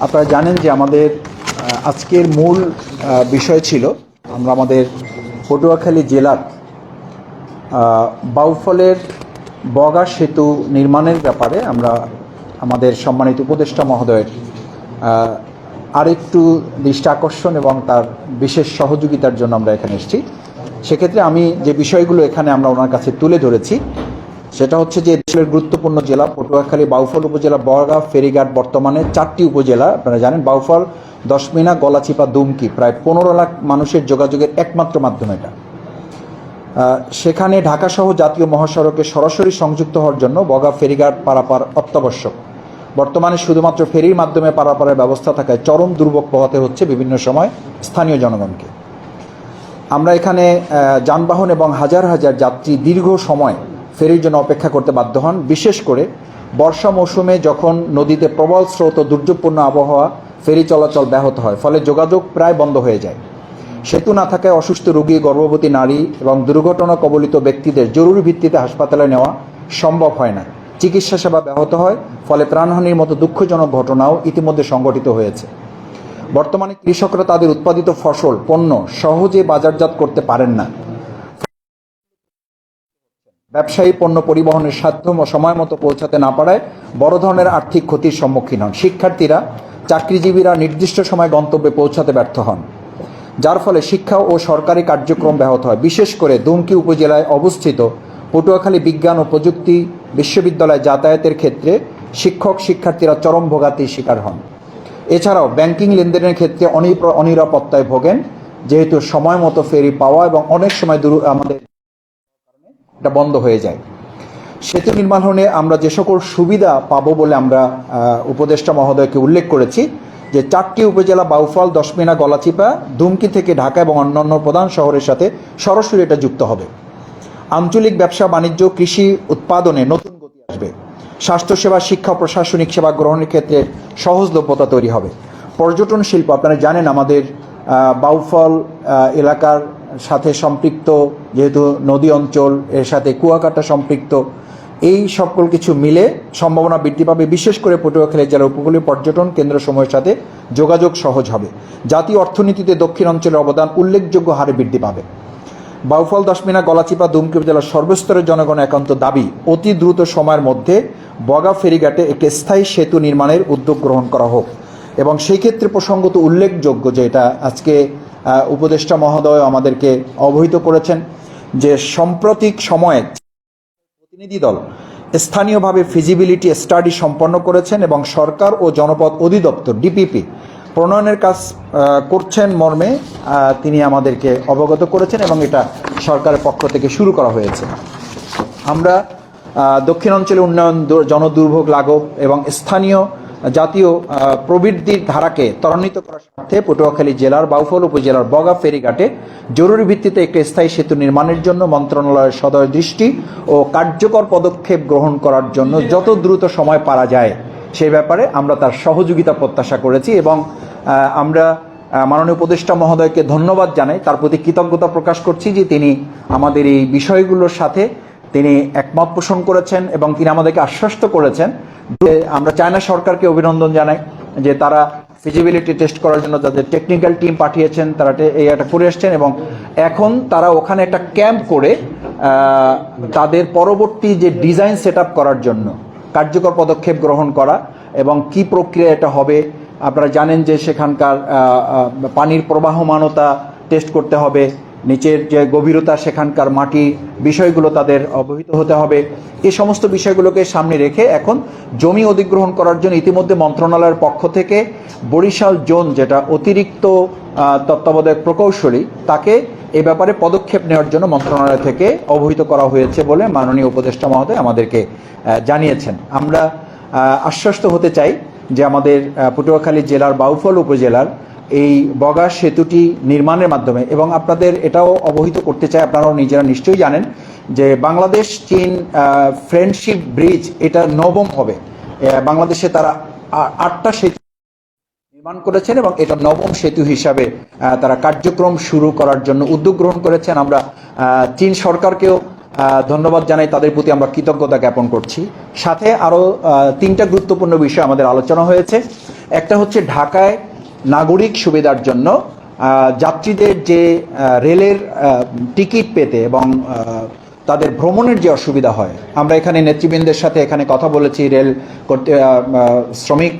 আপনারা জানেন যে আমাদের আজকের মূল বিষয় ছিল আমরা আমাদের পটুয়াখালী জেলার বাউফলের বগা সেতু নির্মাণের ব্যাপারে আমরা আমাদের সম্মানিত উপদেষ্টা মহোদয়ের আরেকটু দৃষ্টি আকর্ষণ এবং তার বিশেষ সহযোগিতার জন্য আমরা এখানে এসেছি। সেক্ষেত্রে আমি যে বিষয়গুলো এখানে আমরা ওনার কাছে তুলে ধরেছি সেটা হচ্ছে যে দেশের গুরুত্বপূর্ণ জেলা পটুয়াখালী, বাউফল উপজেলা বড়গাঁ ফেরিঘাট, বর্তমানে চারটি উপজেলা, আপনারা জানেন বাউফল, দশমিনা, গলাচিপা, দুমকি, প্রায় পনেরো লাখ মানুষের যোগাযোগের একমাত্র মাধ্যম এটা। সেখানে ঢাকাসহ জাতীয় মহাসড়কে সরাসরি সংযুক্ত হওয়ার জন্য বগা ফেরিঘাট পারাপার অত্যাবশ্যক। বর্তমানে শুধুমাত্র ফেরির মাধ্যমে পারাপারের ব্যবস্থা থাকায় চরম দুর্ভোগ পোহাতে হচ্ছে বিভিন্ন সময় স্থানীয় জনগণকে। আমরা এখানে যানবাহন এবং হাজার হাজার যাত্রী দীর্ঘ সময় ফেরির জন্য অপেক্ষা করতে বাধ্য হন। বিশেষ করে বর্ষা মৌসুমে যখন নদীতে প্রবল স্রোত ও দুর্যোগপূর্ণ আবহাওয়া, ফেরি চলাচল ব্যাহত হয়, ফলে যোগাযোগ প্রায় বন্ধ হয়ে যায়। সেতু না থাকায় অসুস্থ রোগী, গর্ভবতী নারী এবং দুর্ঘটনা কবলিত ব্যক্তিদের জরুরি ভিত্তিতে হাসপাতালে নেওয়া সম্ভব হয় না। চিকিৎসা সেবা ব্যাহত হয়, ফলে প্রাণহানির মতো দুঃখজনক ঘটনাও ইতিমধ্যে সংঘটিত হয়েছে। বর্তমানে কৃষকরা তাদের উৎপাদিত ফসল, পণ্য সহজে বাজারজাত করতে পারেন না। ব্যবসায়ী পণ্য পরিবহনের সাধ্য সময় মতো পৌঁছাতে না পারায় বড় ধরনের আর্থিক ক্ষতির সম্মুখীন হন। শিক্ষার্থীরা, চাকরিজীবীরা নির্দিষ্ট সময় গন্তব্যে পৌঁছাতে ব্যর্থ হন, যার ফলে শিক্ষা ও সরকারি কার্যক্রম ব্যাহত হয়। বিশেষ করে দুমকি উপজেলায় অবস্থিত পটুয়াখালী বিজ্ঞান ও প্রযুক্তি বিশ্ববিদ্যালয় যাতায়াতের ক্ষেত্রে শিক্ষক শিক্ষার্থীরা চরম ভোগাতির শিকার হন। এছাড়াও ব্যাংকিং লেনদেনের ক্ষেত্রে অনিরাপত্তায় ভোগেন, যেহেতু সময় মতো ফেরি পাওয়া এবং অনেক সময় দূর আমাদের এটা বন্ধ হয়ে যায়। সেতু নির্মাণে আমরা যে সকল সুবিধা পাবো বলে আমরা উপদেষ্টা মহোদয়কে উল্লেখ করেছি, যে চারটি উপজেলা, বাউফল, দশমিনা, গলাচিপা, দুমকি থেকে ঢাকা এবং অন্যান্য প্রধান শহরের সাথে সরাসরি এটা যুক্ত হবে। আঞ্চলিক ব্যবসা, বাণিজ্য, কৃষি উৎপাদনে নতুন গতি আসবে। স্বাস্থ্যসেবা, শিক্ষা, প্রশাসনিক সেবা গ্রহণের ক্ষেত্রে সহজলভ্যতা তৈরি হবে। পর্যটন শিল্প, আপনারা জানেন আমাদের বাউফল এলাকার সাথে সম্পৃক্ত, যেহেতু নদী অঞ্চল, এর সাথে কুয়াকাটা সম্পৃক্ত, এই সকল কিছু মিলে সম্ভাবনা বৃদ্ধি পাবে, বিশেষ করে পটুয়াখালী জেলার উপকূলীয় পর্যটন কেন্দ্রসমূহের সাথে যোগাযোগ সহজ হবে। জাতীয় অর্থনীতিতে দক্ষিণ অঞ্চলের অবদান উল্লেখযোগ্য হারে বৃদ্ধি পাবে। বাউফল, দশমিনা, গলাচিপা, দুমকি জেলার সর্বস্তরের জনগণ একান্ত দাবি, অতি দ্রুত সময়ের মধ্যে বগা ফেরিঘাটে একটি স্থায়ী সেতু নির্মাণের উদ্যোগ গ্রহণ করা হোক। এবং সেই ক্ষেত্রে প্রসঙ্গত উল্লেখযোগ্য যে এটা আজকে উপদেষ্টা মহোদয় আমাদেরকে অবহিত করেছেন যে সাম্প্রতিক সময়ে প্রতিনিধি দল স্থানীয়ভাবে ফিজিবিলিটি স্টাডি সম্পন্ন করেছেন এবং সরকার ও জনপদ অধিদপ্তর ডিপিপি প্রণয়নের কাজ করছেন মর্মে তিনি আমাদেরকে অবগত করেছেন এবং এটা সরকারের পক্ষ থেকে শুরু করা হয়েছে। আমরা দক্ষিণ অঞ্চলে উন্নয়ন জনদুর্ভোগ লাঘব এবং স্থানীয় জাতীয় প্রবৃদ্ধির ধারাকে ত্বরান্বিত করার স্বার্থে পটুয়াখালী জেলার, বাউফল উপজেলার বগা ফেরিঘাটে জরুরি ভিত্তিতে একটি স্থায়ী সেতু নির্মাণের জন্য মন্ত্রণালয়ের সদয় দৃষ্টি ও কার্যকর পদক্ষেপ গ্রহণ করার জন্য যত দ্রুত সময় পারা যায় সেই ব্যাপারে আমরা তার সহযোগিতা প্রত্যাশা করেছি এবং আমরা মাননীয় উপদেষ্টা মহোদয়কে ধন্যবাদ জানাই। তার প্রতি কৃতজ্ঞতা প্রকাশ করছি যে তিনি আমাদের এই বিষয়গুলোর সাথে তিনি একমত পোষণ করেছেন এবং তিনি আমাদেরকে আশ্বস্ত করেছেন আমরা চায়না সরকারকে অভিনন্দন জানাই যে তারা ফিজিবিলিটি টেস্ট করার জন্য তাদের টেকনিক্যাল টিম পাঠিয়েছেন, তারা এই একটা করে এসছেন এবং এখন তারা ওখানে একটা ক্যাম্প করে তাদের পরবর্তী যে ডিজাইন সেট করার জন্য কার্যকর পদক্ষেপ গ্রহণ করা এবং কি প্রক্রিয়া এটা হবে, আপনারা জানেন যে সেখানকার পানির প্রবাহমানতা টেস্ট করতে হবে নিচের যে গভীরতা, সেখানকার মাটি, বিষয়গুলো তাদের অবহিত হতে হবে। এই সমস্ত বিষয়গুলোকে সামনে রেখে এখন জমি অধিগ্রহণ করার জন্য ইতিমধ্যে মন্ত্রণালয়ের পক্ষ থেকে বরিশাল জোন, যেটা অতিরিক্ত তত্ত্বাবধায়ক প্রকৌশলী, তাকে এ ব্যাপারে পদক্ষেপ নেওয়ার জন্য মন্ত্রণালয় থেকে অবহিত করা হয়েছে বলে মাননীয় উপদেষ্টা মহোদয় আমাদেরকে জানিয়েছেন। আমরা আশ্বস্ত হতে চাই যে আমাদের পটুয়াখালী জেলার, বাউফল উপজেলার এই বগা সেতুটি নির্মাণের মাধ্যমে এবং আপনাদের এটাও অবহিত করতে চাই, আপনারাও নিজেরা নিশ্চয়ই জানেন যে বাংলাদেশ, চীন ফ্রেন্ডশিপ ব্রিজ এটা নবম হবে। বাংলাদেশে তারা আটটা সেতু নির্মাণ করেছেন এবং এটা নবম সেতু হিসাবে তারা কার্যক্রম শুরু করার জন্য উদ্যোগ গ্রহণ করেছেন। আমরা চীন সরকারকেও ধন্যবাদ জানাই, তাদের প্রতি আমরা কৃতজ্ঞতা জ্ঞাপন করছি। সাথে আরও তিনটা গুরুত্বপূর্ণ বিষয় আমাদের আলোচনা হয়েছে। একটা হচ্ছে ঢাকায় নাগরিক সুবিধার জন্য যাত্রীদের যে রেলের টিকিট পেতে এবং তাদের ভ্রমণের যে অসুবিধা হয়। আমরা এখানে নেতৃবৃন্দের সাথে এখানে কথা বলেছি, রেল কর্তৃ শ্রমিক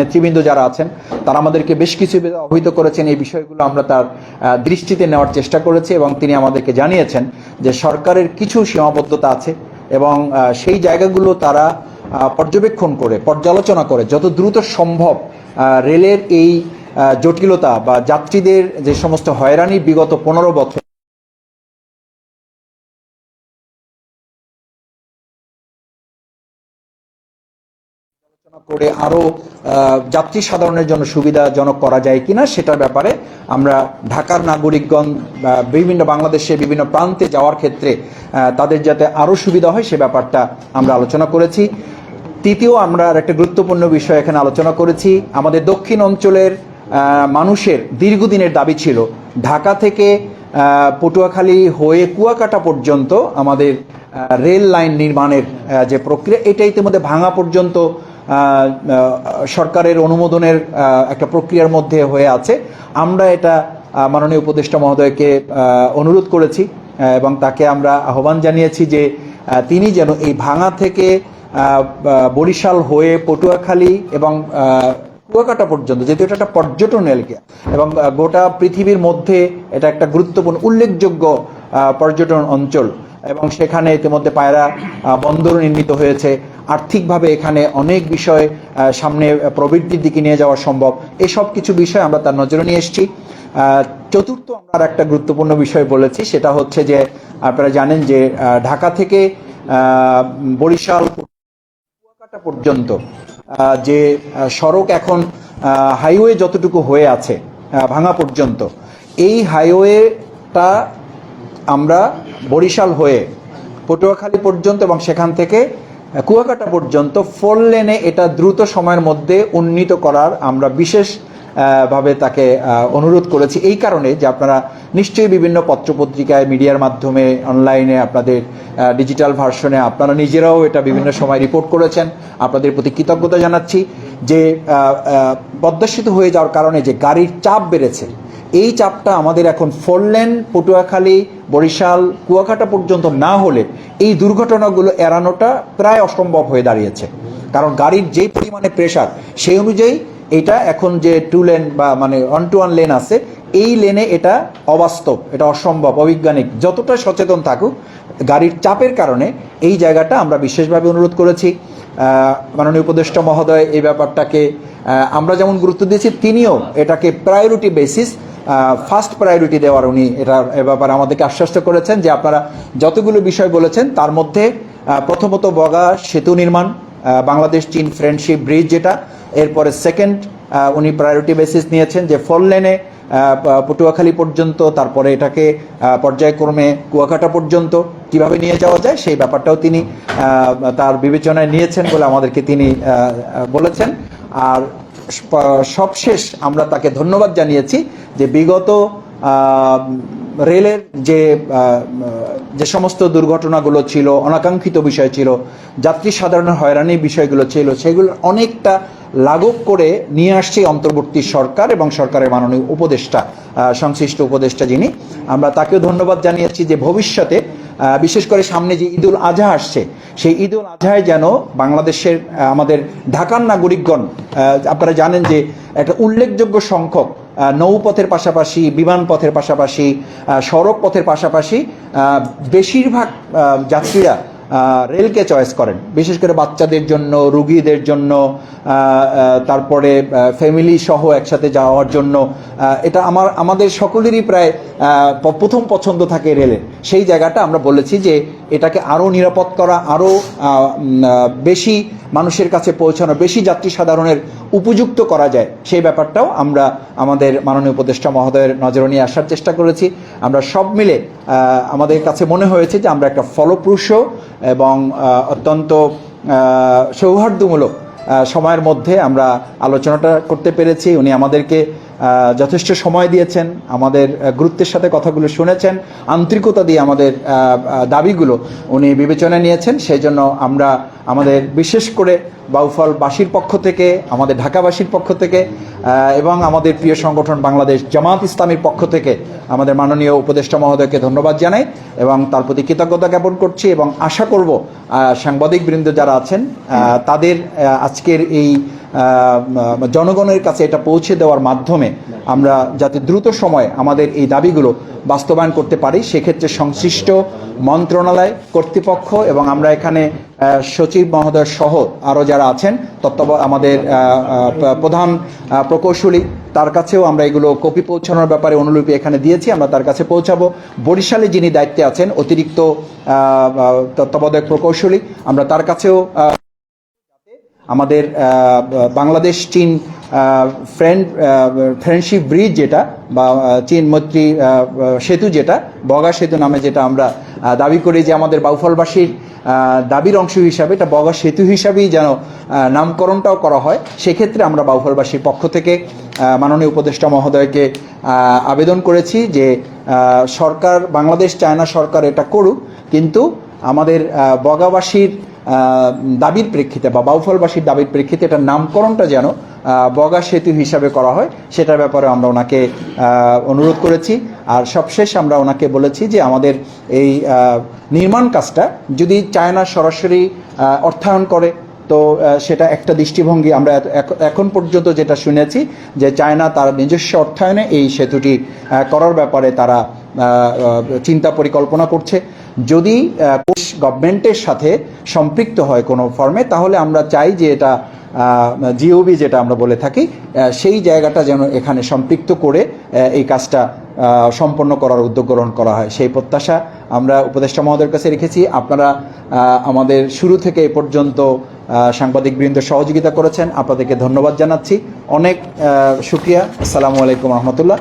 নেতৃবৃন্দ যারা আছেন, তারা আমাদেরকে বেশ কিছু অবহিত করেছেন। এই বিষয়গুলো আমরা তার দৃষ্টিতে নেওয়ার চেষ্টা করেছি এবং তিনি আমাদেরকে জানিয়েছেন যে সরকারের কিছু সীমাবদ্ধতা আছে এবং সেই জায়গাগুলো তারা পর্যবেক্ষণ করে, পর্যালোচনা করে, যত দ্রুত সম্ভব রেলের এই জটিলতা বা যাত্রীদের যে সমস্ত হয়রানি বিগত পনেরো বছর করে আরও যাত্রী সাধারণের জন্য সুবিধাজনক করা যায় কিনা সেটার ব্যাপারে আমরা ঢাকার নাগরিকগণ বিভিন্ন বাংলাদেশে বিভিন্ন প্রান্তে যাওয়ার ক্ষেত্রে তাদের যাতে আরও সুবিধা হয় সে ব্যাপারটা আমরা আলোচনা করেছি। তৃতীয় আমরা একটা গুরুত্বপূর্ণ বিষয় এখানে আলোচনা করেছি। আমাদের দক্ষিণ অঞ্চলের মানুষের দীর্ঘদিনের দাবি ছিল, ঢাকা থেকে পটুয়াখালী হয়ে কুয়াকাটা পর্যন্ত আমাদের রেল লাইন নির্মাণের যে প্রক্রিয়া, এটা ইতিমধ্যে ভাঙা পর্যন্ত সরকারের অনুমোদনের একটা প্রক্রিয়ার মধ্যে হয়ে আছে। আমরা এটা মাননীয় উপদেষ্টা মহোদয়কে অনুরোধ করেছি এবং তাকে আমরা আহ্বান জানিয়েছি যে তিনি যেন এই ভাঙা থেকে বরিশাল হয়ে পটুয়াখালী এবং কুয়াকাটা পর্যন্ত, যেহেতু এটা একটা পর্যটন এলাকা, এবং গোটা পৃথিবীর মধ্যে এটা একটা গুরুত্বপূর্ণ, উল্লেখযোগ্য পর্যটন অঞ্চল, এবং সেখানে ইতিমধ্যে পায়রা বন্দর নির্মিত হয়েছে। আর্থিকভাবে এখানে অনেক বিষয় সামনে প্রবৃদ্ধির দিকে নিয়ে যাওয়া সম্ভব। এসব কিছু বিষয় আমরা তার নজরে নিয়ে এসেছি। চতুর্থ আমরা একটা গুরুত্বপূর্ণ বিষয় বলেছি, সেটা হচ্ছে যে আপনারা জানেন যে ঢাকা থেকে বরিশাল কুয়াকাটা পর্যন্ত যে সড়ক এখন হাইওয়ে যতটুকু হয়ে আছে ভাঙা পর্যন্ত, এই হাইওয়েটা আমরা বরিশাল হয়ে পটুয়াখালী পর্যন্ত এবং সেখান থেকে কুয়াকাটা পর্যন্ত, ফোর লেনে এটা দ্রুত সময়ের মধ্যে উন্নীত করার আমরা বিশেষ ভাবে তাকে অনুরোধ করেছি। এই কারণে যে আপনারা নিশ্চয়ই বিভিন্ন পত্রপত্রিকায় মিডিয়ার মাধ্যমে অনলাইনে আপনাদের ডিজিটাল ভার্সনে আপনারা নিজেরাও এটা বিভিন্ন সময় রিপোর্ট করেছেন। আপনাদের প্রতি কৃতজ্ঞতা জানাচ্ছি যে আহ, আহ, পদ্মা সেতু হয়ে যাওয়ার কারণে যে গাড়ির চাপ বেড়েছে এই চাপটা আমাদের এখন ফোর লেন পটুয়াখালী বরিশাল কুয়াকাটা পর্যন্ত না হলে এই দুর্ঘটনাগুলো এড়ানোটা প্রায় অসম্ভব হয়ে দাঁড়িয়েছে। কারণ গাড়ির যে পরিমাণে প্রেশার সেই অনুযায়ী এটা এখন যে টু লেন বা মানে ওয়ান টু ওয়ান লেন আছে, এই লেনে এটা অবাস্তব, এটা অসম্ভব, অবৈজ্ঞানিক, যতটা সচেতন থাকুক, গাড়ির চাপের কারণে এই জায়গাটা আমরা বিশেষভাবে অনুরোধ করেছি। মাননীয় উপদেষ্টা মহোদয়, এই ব্যাপারটাকে আমরা যেমন গুরুত্ব দিয়েছি, তিনিও এটাকে প্রায়োরিটি বেসিস ফার্স্ট প্রায়োরিটি দেওয়ার উনি এটা এ ব্যাপারে আমাদেরকে আশ্বস্ত করেছেন যে আপনারা যতগুলো বিষয় বলেছেন, তার মধ্যে প্রথমত বগা সেতু নির্মাণ বাংলাদেশ চীন ফ্রেন্ডশিপ ব্রিজ যেটা এরপরে সেকেন্ড উনি প্রায়োরিটি বেসিস নিয়েছেন যে ফল লেনে পটুয়াখালী পর্যন্ত, তারপরে এটাকে পর্যায়ক্রমে কুয়াকাটা পর্যন্ত কীভাবে নিয়ে যাওয়া যায় সেই ব্যাপারটাও তিনি তার বিবেচনায় নিয়েছেন বলে আমাদেরকে তিনি বলেছেন। আর সবশেষ আমরা তাকে ধন্যবাদ জানিয়েছি যে বিগত রেলের যে যে সমস্ত দুর্ঘটনাগুলো ছিল, অনাকাঙ্ক্ষিত বিষয় ছিল, যাত্রী সাধারণের হয়রানির বিষয়গুলো ছিল সেগুলো অনেকটা লাঘব করে নিয়ে আসছে অন্তর্বর্তী সরকার এবং সরকারের মাননীয় উপদেষ্টা সংশ্লিষ্ট উপদেষ্টা যিনি। আমরা তাকেও ধন্যবাদ জানিয়েছি যে ভবিষ্যতে বিশেষ করে সামনে যে ঈদুল আজহা আসছে, সেই ঈদুল আজহায় যেন বাংলাদেশের আমাদের ঢাকার নাগরিকগণ আপনারা জানেন যে একটা উল্লেখযোগ্য সংখ্যক নৌপথের পাশাপাশি, বিমান পথের পাশাপাশি সড়ক পথের পাশাপাশি বেশিরভাগ যাত্রীরা রেলকে চয়েস করেন। বিশেষ করে বাচ্চাদের জন্য, রুগীদের জন্য তারপরে ফ্যামিলি সহ একসাথে যাওয়ার জন্য এটা আমার, আমাদের সকলেরই প্রায় প্রথম পছন্দ থাকে রেলের সেই জায়গাটা আমরা বলেছি যে এটাকে আরও নিরাপদ করা আরও বেশি মানুষের কাছে পৌঁছানো, বেশি যাত্রী সাধারণের উপযুক্ত করা যায়। সেই ব্যাপারটাও আমরা আমাদের মাননীয় উপদেষ্টা মহোদয়ের নজরে নিয়ে আসার চেষ্টা করেছি। আমরা সব মিলে আমাদের কাছে মনে হয়েছে যে আমরা একটা ফলপ্রসূ এবং অত্যন্ত সৌহার্দ্যমূলক সময়ের মধ্যে আমরা আলোচনাটা করতে পেরেছি। উনি আমাদেরকে যথেষ্ট সময় দিয়েছেন, আমাদের গুরুত্বের সাথে কথাগুলো শুনেছেন, আন্তরিকতা দিয়ে আমাদের দাবিগুলো উনি বিবেচনায় নিয়েছেন, সেই জন্য আমরা আমাদের বিশেষ করে বাউফলবাসীর পক্ষ থেকে, আমাদের ঢাকাবাসীর পক্ষ থেকে এবং আমাদের প্রিয় সংগঠন বাংলাদেশ জামাত ইসলামীর পক্ষ থেকে আমাদের মাননীয় উপদেষ্টা মহোদয়কে ধন্যবাদ জানাই এবং তার প্রতি কৃতজ্ঞতা জ্ঞাপন করছি এবং আশা করব সাংবাদিক বৃন্দ যারা আছেন তাদের আজকের এই জনগণের কাছে এটা পৌঁছে দেওয়ার মাধ্যমে আমরা যাতে দ্রুত সময়ে আমাদের এই দাবিগুলো বাস্তবায়ন করতে পারি, সেক্ষেত্রে সংশ্লিষ্ট মন্ত্রণালয় কর্তৃপক্ষ এবং আমরা এখানে সচিব মহোদয় সহ আরও যারা আছেন তত্ত্ব আমাদের প্রধান প্রকৌশলী, তার কাছেও আমরা এগুলো কপি পৌঁছানোর ব্যাপারে অনুলিপি এখানে দিয়েছি, আমরা তার কাছে পৌঁছাবো। বরিশালে যিনি দায়িত্বে আছেন, অতিরিক্ত তত্ত্বাবধায়ক প্রকৌশলী, আমরা তার কাছেও আমাদের বাংলাদেশ চীন ফ্রেন্ড ফ্রেন্ডশিপ ব্রিজ যেটা বা চীন মৈত্রী সেতু যেটা, বগা সেতু নামে যেটা আমরা দাবি করি যে আমাদের বাউফলবাসীর দাবির অংশ হিসাবে এটা বগা সেতু হিসাবেই যেন নামকরণটাও করা হয়। সেক্ষেত্রে আমরা বাউফলবাসীর পক্ষ থেকে মাননীয় উপদেষ্টা মহোদয়কে আবেদন করেছি যে সরকার বাংলাদেশ চায়না সরকার এটা করুক। কিন্তু আমাদের বগাবাসীর দাবির প্রেক্ষিতে বা বাউফলবাসীর দাবির প্রেক্ষিতে এটার নামকরণটা যেন বগা সেতু হিসাবে করা হয়, সেটার ব্যাপারে আমরা ওনাকে অনুরোধ করেছি। আর সবশেষ আমরা ওনাকে বলেছি যে আমাদের এই নির্মাণ কাজটা যদি চায়না সরাসরি অর্থায়ন করে, তো সেটা একটা দৃষ্টিভঙ্গি আমরা এখন পর্যন্ত যেটা শুনেছি যে চায়না তার নিজস্ব অর্থায়নে এই সেতুটি করার ব্যাপারে তারা চিন্তা পরিকল্পনা করছে। যদি গভর্নমেন্টের সাথে সম্পৃক্ত হয় কোনো ফর্মে তাহলে আমরা চাই যে এটা জিওবি যেটা আমরা বলে থাকি সেই জায়গাটা যেন এখানে সম্পৃক্ত করে এই কাজটা সম্পন্ন করার উদ্যোগ গ্রহণ করা হয়। সেই প্রত্যাশা আমরা উপদেষ্টা মহোদয়ের কাছে রেখেছি। আপনারা আমাদের শুরু থেকে এ পর্যন্ত সাংবাদিক বৃন্দ সহযোগিতা করেছেন। আপনাদেরকে ধন্যবাদ জানাচ্ছি। অনেক আহ, শুক্রিয়া। আসসালামু আলাইকুম রহমতুল্লাহ।